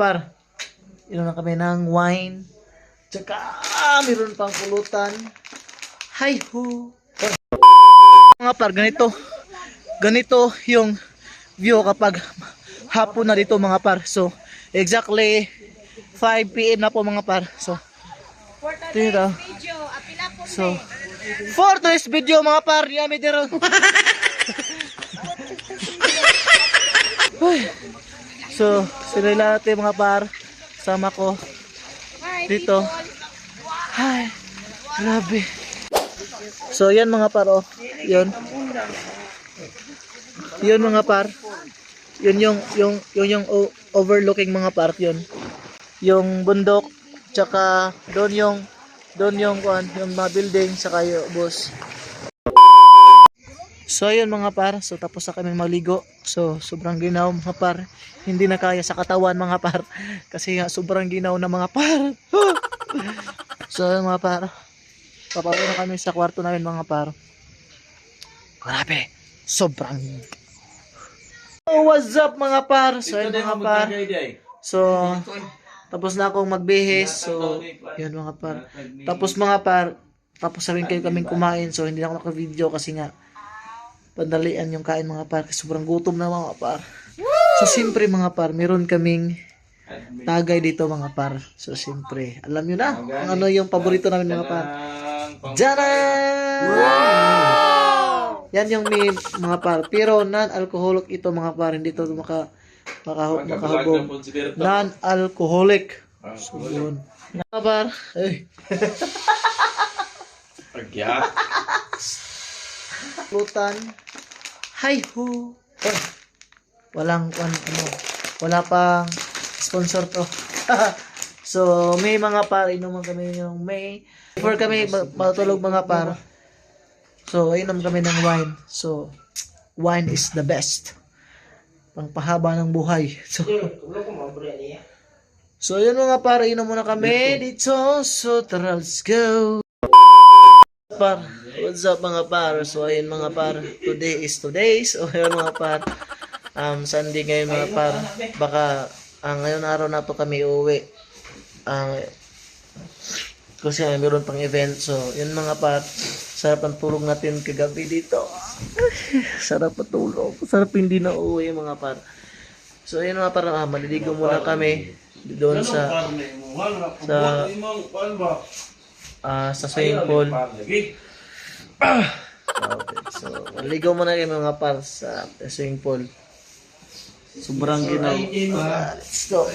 par, inom na kami ng wine. Tsaka, ah, meron pang pulutan. Hi ho. Mga par, ganito. Ganito yung view kapag hapon na dito mga par. So, exactly 5 p.m. na po mga par. So, po so, for today's video mga par, yami dito. Ay. So, sila lahat eh, mga par. Sama ko. Dito. Ay, grabe. So, yan mga par, oh. Yun. Yun mga par. Yun yung, yung, yun yung o- overlooking mga par, yun. Yung bundok, tsaka doon yung, doon yung, kuan, yung mga building, tsaka yung bus. So, ayun mga par. So, tapos na kami maligo. So, sobrang ginaw mga par. Hindi na kaya sa katawan mga par. Kasi nga, sobrang ginaw na mga par. so, ayun mga par. Papauwi na kami sa kwarto namin mga par. Grabe. Sobrang. Oh, what's up mga par? So, ayun mga par. So, tapos na akong magbihis. So, yun mga par. Tapos mga par, tapos sabihin kayo kaming kumain. So, hindi na ako naka-video kasi nga, pandalian yung kain mga par. Kasi sobrang gutom na mga par. So, siyempre mga par, meron kaming tagay dito mga par. So, siyempre, alam nyo na kung ano yung paborito namin mga par. Jaran! Yan yung may mga par. Pero non-alcoholic ito mga par. Hindi ito maka, maka, makahubog. Non-alcoholic. So, yun. Mga par. Ay, Pagya. Lutan. Hi ho. Oh, walang kwan ano, wala pang sponsor to. so, may mga par inuman kami yung may before kami ma- matulog mga par. So, inom kami ng wine. So, wine is the best. Pangpahaba ng buhay. So, So, yun mga par, inom muna kami dito. So, tara, let's go. Par, what's up mga par? So, ayun mga par, today is today. So, ayun mga par, um, Sunday ngayon mga par. Baka, ang ngayon araw na to kami uuwi. Ang, kasi uh, meron pang event. So, yun mga par, sarap ang tulog natin kagabi dito. sarap patulog. Sarap hindi na uuwi mga par. So, ayun mga par, ah, maliligo muna kami doon sa sa ah, sa swimming pool. Okay. So, ligaw muna kayo mga par sa swimming pool. Sobrang ginaw. Ah, let's go.